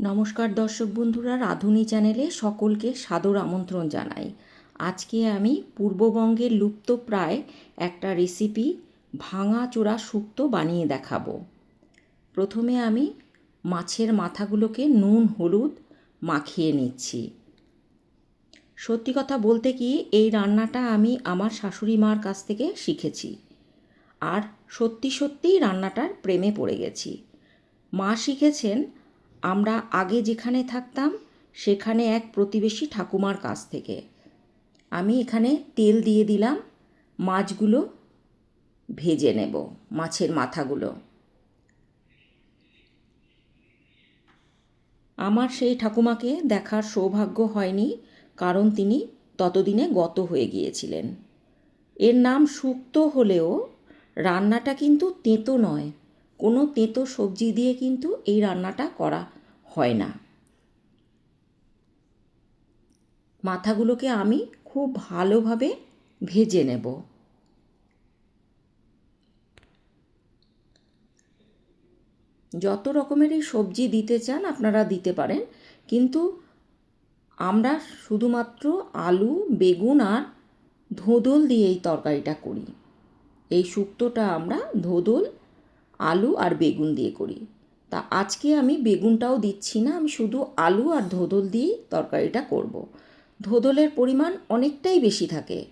নমস্কার দর্শক বন্ধুরা, রাঁধুনি চ্যানেলে সকলকে সাদর আমন্ত্রণ জানাই। আজকে আমি পূর্ববঙ্গের লুপ্তপ্রায় একটা রেসিপি ভাঙা চোরা শুক্তো বানিয়ে দেখাবো। প্রথমে আমি মাছের মাথাগুলোকে নুন, হলুদ মাখিয়ে নিচ্ছি। সত্যি কথা বলতে কি, এই রান্নাটা আমি আমার শাশুড়ি মার কাছ থেকে শিখেছি। আর সত্যি সত্যিই রান্নাটার প্রেমে পড়ে গেছি। মা শিখেছেন আমরা আগে যেখানে থাকতাম, সেখানে এক প্রতিবেশী ঠাকুমার কাছ থেকে। আমি এখানে তেল দিয়ে দিলাম, মাছগুলো ভেজে নেব, মাছের মাথাগুলো। আমার সেই ঠাকুমাকে দেখার সৌভাগ্য হয়নি, কারণ তিনি ততদিনে গত হয়ে গিয়েছিলেন। এর নাম শুক্তো হলেও রান্নাটা কিন্তু তেঁতো নয়। কোনো তেঁতো সবজি দিয়ে কিন্তু এই রান্নাটা করা হয় না। মাথাগুলোকে আমি খুব ভালোভাবে ভেজে নেব। যত রকমেরই সবজি দিতে চান আপনারা দিতে পারেন, কিন্তু আমরা শুধুমাত্র আলু, বেগুন আর ধোদল দিয়ে এই তরকারিটা করি। এই শুক্তোটা আমরা ধোদল আলু আর বেগুন দিয়ে করি। তা আজকে আমি বেগুনটাও দিচ্ছি না, আমি শুধু আলু আর ধোদল দিয়েই তরকারিটা করব। ধোদলের পরিমাণ অনেকটাই বেশি থাকে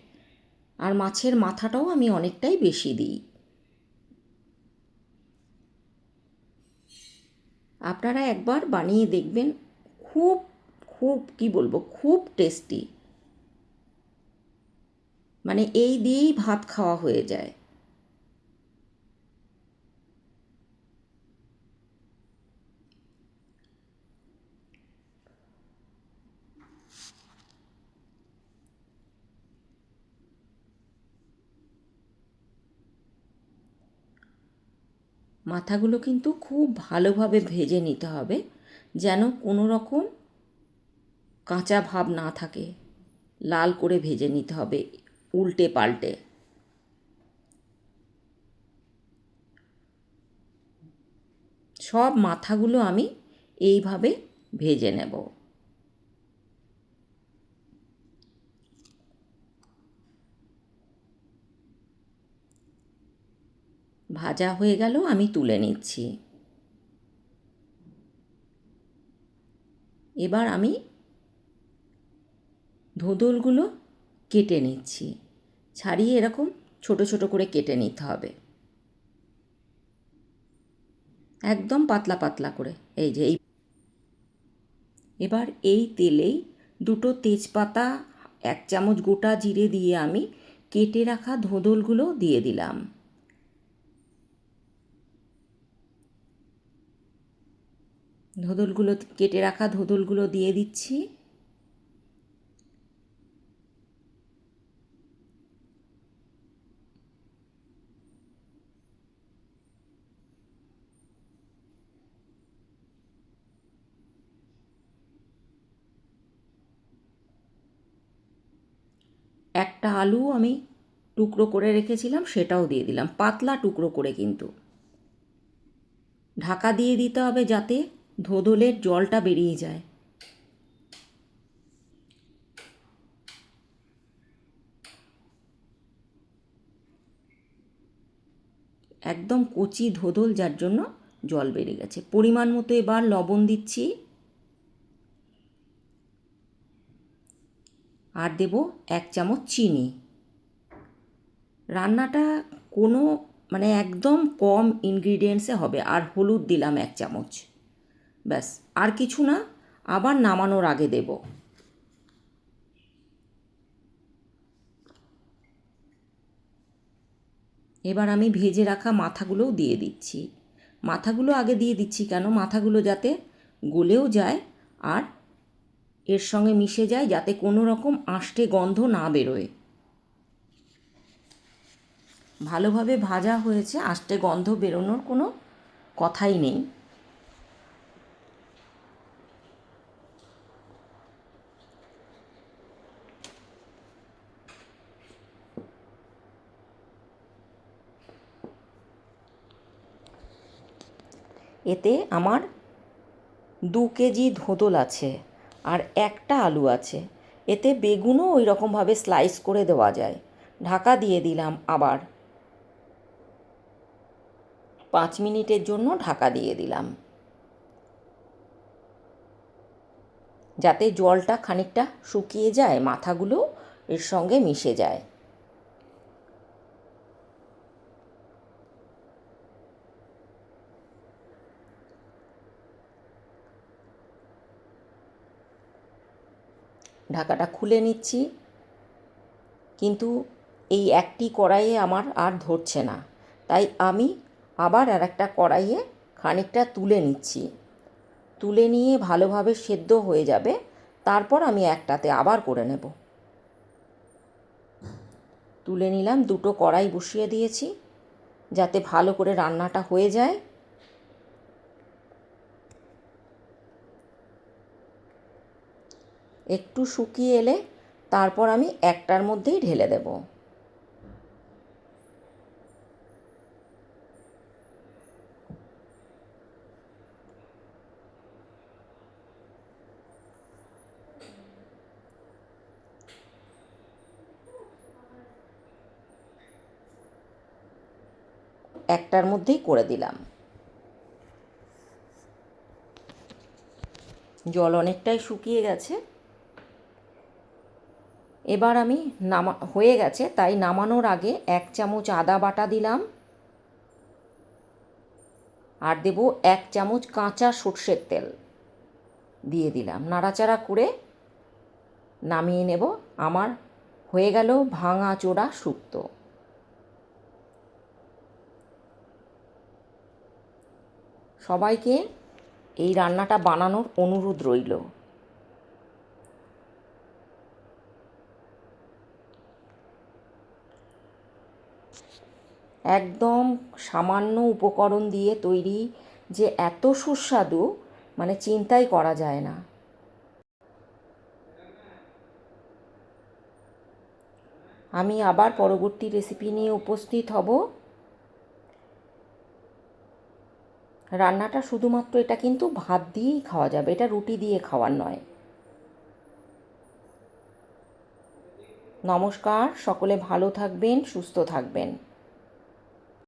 আর মাছের মাথাটাও আমি অনেকটাই বেশি দিই। আপনারা একবার বানিয়ে দেখবেন, খুব খুব, কি বলব, খুব টেস্টি। মানে এই দিয়েই ভাত খাওয়া হয়ে যায়। মাথাগুলো কিন্তু খুব ভালোভাবে ভেজে নিতে হবে, যেন কোনো রকম কাঁচা ভাব না থাকে। লাল করে ভেজে নিতে হবে উল্টে পাল্টে। সব মাথাগুলো আমি এইভাবে ভেজে নেব। ভাজা হয়ে গেল, আমি তুলে নিচ্ছি। এবার আমি ধোদলগুলো কেটে নিচ্ছি। ছাড়িয়ে এরকম ছোট ছোট করে কেটে নিতে হবে। একদম পাতলা পাতলা করে, এই যে এই এবার এই তেলেই দুটো তেজপাতা, এক চামচ গোটা জিরে দিয়ে আমি কেটে রাখা ধোদলগুলো দিয়ে দিলাম। ধোদলগুলো কেটে রাখা ধোদলগুলো দিয়ে দিচ্ছি। একটা আলু আমি টুকরো করে রেখেছিলাম, সেটাও দিয়ে দিলাম। পাতলা টুকরো করে কিন্তু। ঢাকা দিয়ে দিতে হবে যাতে ধোদলের জলটা বেরিয়ে যায়। একদম কচি ধোদল যার জন্য জল বেড়ে গেছে। পরিমাণ মতো এবার লবণ দিচ্ছি। আর দেব এক চামচ চিনি। রান্নাটা কোনো মানে একদম কম ইনগ্রিডিয়েন্টসে হবে। আর হলুদ দিলাম এক চামচ। ব্যাস, আর কিছু না, আবার নামানোর আগে দেব। এবার আমি ভেজে রাখা মাথাগুলোও দিয়ে দিচ্ছি। মাথাগুলো আগে দিয়ে দিচ্ছি কেন? মাথাগুলো যাতে গলেও যায় আর এর সঙ্গে মিশে যায়, যাতে কোনো রকম আষ্টে গন্ধ না বেরোয়। ভালোভাবে ভাজা হয়েছে, আষ্টে গন্ধ বেরোনোর কোনো কথাই নেই। এতে আমার দু কেজি ধোদল আছে আর একটা আলু আছে। এতে বেগুনও ওই রকমভাবে স্লাইস করে দেওয়া যায়। ঢাকা দিয়ে দিলাম আবার। পাঁচ মিনিটের জন্য ঢাকা দিয়ে দিলাম। যাতে জলটা খানিকটা শুকিয়ে যায়, মাথাগুলো এর সঙ্গে মিশে যায়। ঢাকাটা খুলে নিচ্ছি। কিন্তু এই একটি কড়াইয়ে আমার আর ধরছে না। তাই আমি আবার আর একটা কড়াইয়ে খানিকটা তুলে নিচ্ছি। তুলে নিয়ে ভালোভাবে সেদ্ধ হয়ে যাবে। তারপর আমি একটাতে আবার করে নেব। তুলে নিলাম, দুটো কড়াই বসিয়ে দিয়েছি। যাতে ভালো করে রান্নাটা হয়ে যায়। একটু শুকিয়ে এলে তারপর আমি একটার মধ্যেই ঢেলে দেব। একটার মধ্যেই করে দিলাম। জল অনেকটাই শুকিয়ে গেছে। এবার আমি নামা, হয়ে গেছে, তাই নামানোর আগে এক চামচ আদা বাটা দিলাম। আর দেব এক চামচ কাঁচা সর্ষের তেল দিয়ে দিলাম। নাড়াচাড়া করে নামিয়ে নেব। আমার হয়ে গেল ভাঙা চোড়া শুক্তো। সবাইকে এই রান্নাটা বানানোর অনুরোধ রইল। একদম সামান্য উপকরণ দিয়ে তৈরি যে এত সুস্বাদু মানে চিন্তাই করা যায় না। আমি আবার পরবর্তী রেসিপি নিয়ে উপস্থিত হব। রান্নাটা শুধুমাত্র এটা কিন্তু ভাত দিয়েই খাওয়া যাবে, এটা রুটি দিয়ে খাওয়ার নয়। নমস্কার, সকলে ভালো থাকবেন, সুস্থ থাকবেন।